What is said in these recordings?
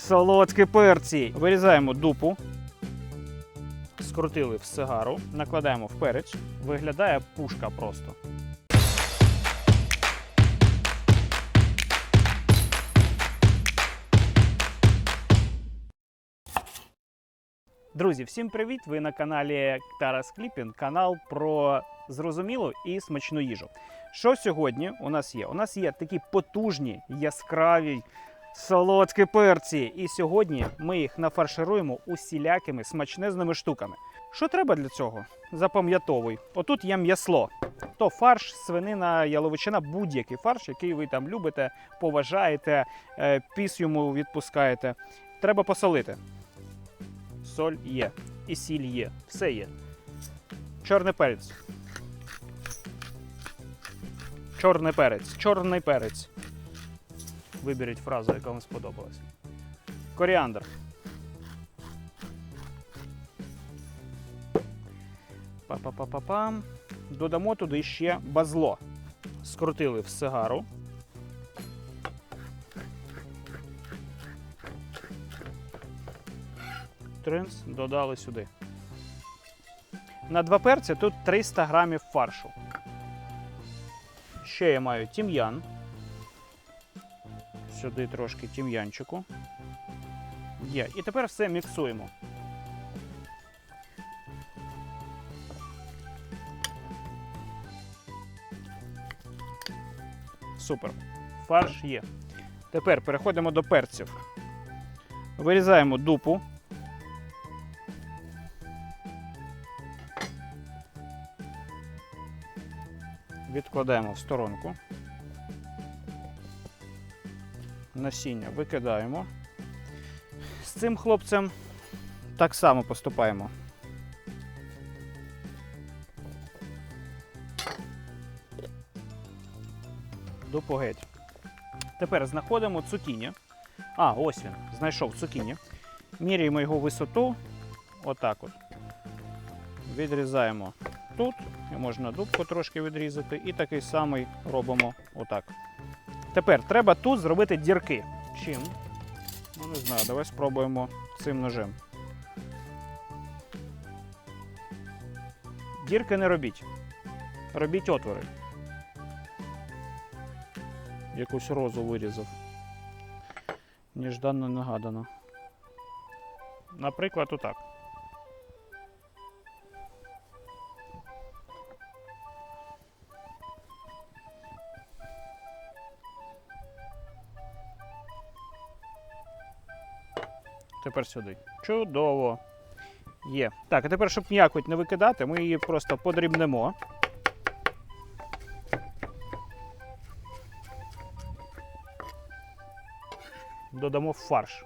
солодкі перці. Вирізаємо дупу, скрутили в сигару, накладаємо в перець. Виглядає пушка просто. Друзі, всім привіт! Ви на каналі Тарас Кліпін, канал про зрозумілу і смачну їжу. Що сьогодні у нас є? У нас є такі потужні, яскраві, солодкі перці. І сьогодні ми їх нафаршируємо усілякими смачнезними штуками. Що треба для цього? Запам'ятовуй. Отут є м'ясло. То фарш, свинина, яловичина, будь-який фарш, який ви там любите, поважаєте, е, піс йому відпускаєте. Треба посолити. Соль є. І сіль є. Все є. Чорний перець. Чорний перець. Чорний перець. Виберіть фразу, яка вам сподобалась. Коріандр. Па-па-па-па-пам. Додамо туди ще базло. Скрутили в сигару. Тринс додали сюди. На два перці тут 300 грамів фаршу. Ще я маю тім'ян. Сюди трошки тім'янчику. Є. І тепер все міксуємо. Супер. Фарш є. Тепер переходимо до перців. Вирізаємо дупу. Відкладаємо в сторонку. Насіння викидаємо. З цим хлопцем так само поступаємо. Дупу геть. Тепер знаходимо цукіні. А, ось він. Знайшов цукіні. Міряємо його висоту. Отак от. Відрізаємо тут. Можна дубку трошки відрізати. І такий самий робимо отак. Тепер треба тут зробити дірки. Чим? Ну, не знаю, давай спробуємо цим ножем. Дірки не робіть. Робіть отвори. Якусь розу вирізав. Нежданно нагадано. Наприклад, отак. Тепер сюди. Чудово. Є. Так, а тепер, щоб м'якоть не викидати, ми її просто подрібнемо. Додамо фарш.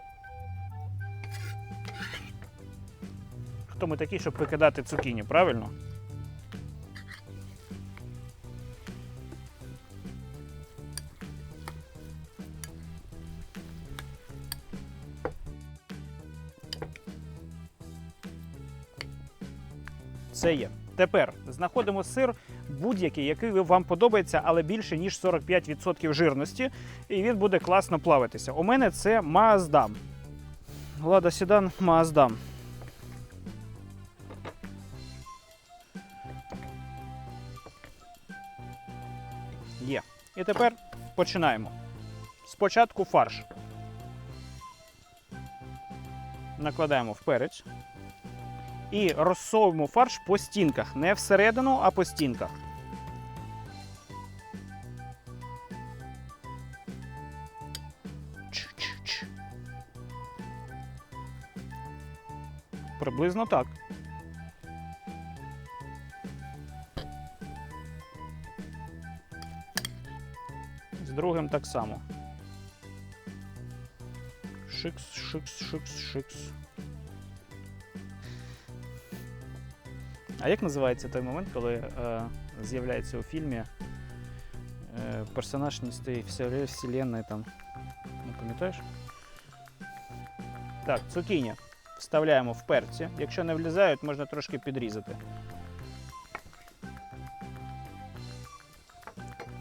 Хто ми такі, щоб викидати цукіні, правильно? Це є. Тепер знаходимо сир будь-який, який вам подобається, але більше ніж 45% жирності, і він буде класно плавитися. У мене це Маздам. Лада Сідан Маздам. Є. І тепер починаємо. Спочатку фарш. Накладаємо в перець і розсовуємо фарш по стінках. Не всередину, а по стінках. Приблизно так. З другим так само. Шикс, шикс, шикс, шикс. А як називається той момент, коли е, з'являється у фільмі е, персонаж не з тієї вселенної там? Не пам'ятаєш? Так, цукіні вставляємо в перці. Якщо не влізають, можна трошки підрізати.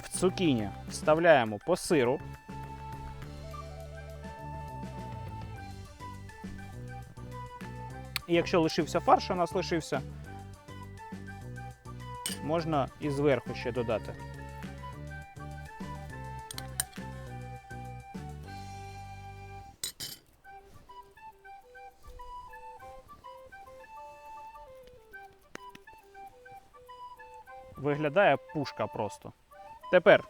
В цукіні вставляємо по сиру. І якщо лишився фарш, у нас лишився, можна і зверху ще додати. Виглядає пушка просто. Тепер,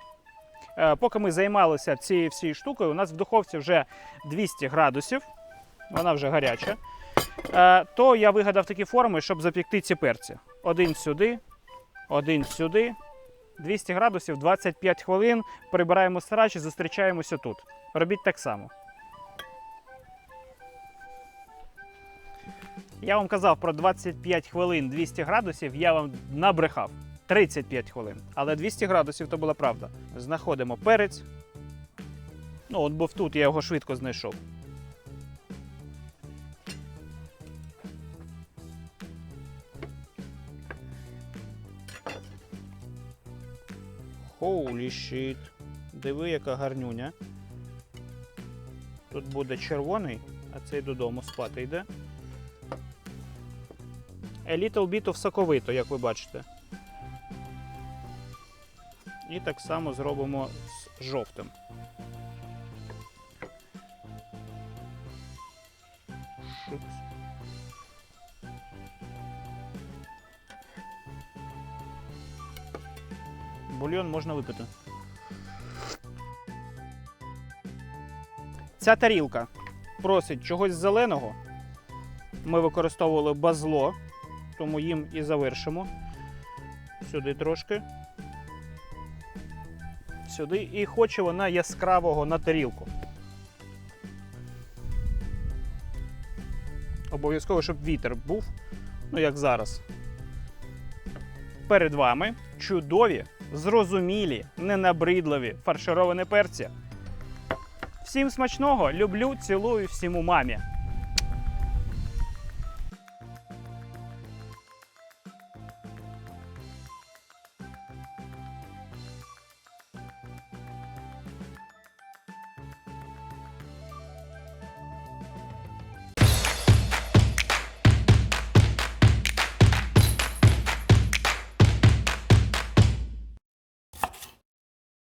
е, поки ми займалися цією всією штукою, у нас в духовці вже 200 градусів, вона вже гаряча. Е, То я вигадав такі форми, щоб запікти ці перці. Один сюди, один сюди. 200 градусів, 25 хвилин. Прибираємо срач і зустрічаємося тут. Робіть так само. Я вам казав про 25 хвилин 200 градусів, я вам набрехав. 35 хвилин. Але 200 градусів то була правда. Знаходимо перець. Ну, от був тут, я його швидко знайшов. Holy shit. Диви, яка гарнюня. Тут буде червоний, а цей додому спати йде. A little bit of соковито, як ви бачите. І так само зробимо з жовтим. Шупс. Бульйон можна випити. Ця тарілка просить чогось зеленого. Ми використовували базло, тому їм і завершимо. Сюди трошки. Сюди. І хоче вона яскравого на тарілку. Обов'язково, щоб вітер був, ну як зараз. Перед вами чудові, зрозумілі, ненабридливі фаршировані перці. Всім смачного! Люблю, цілую всім у мамі.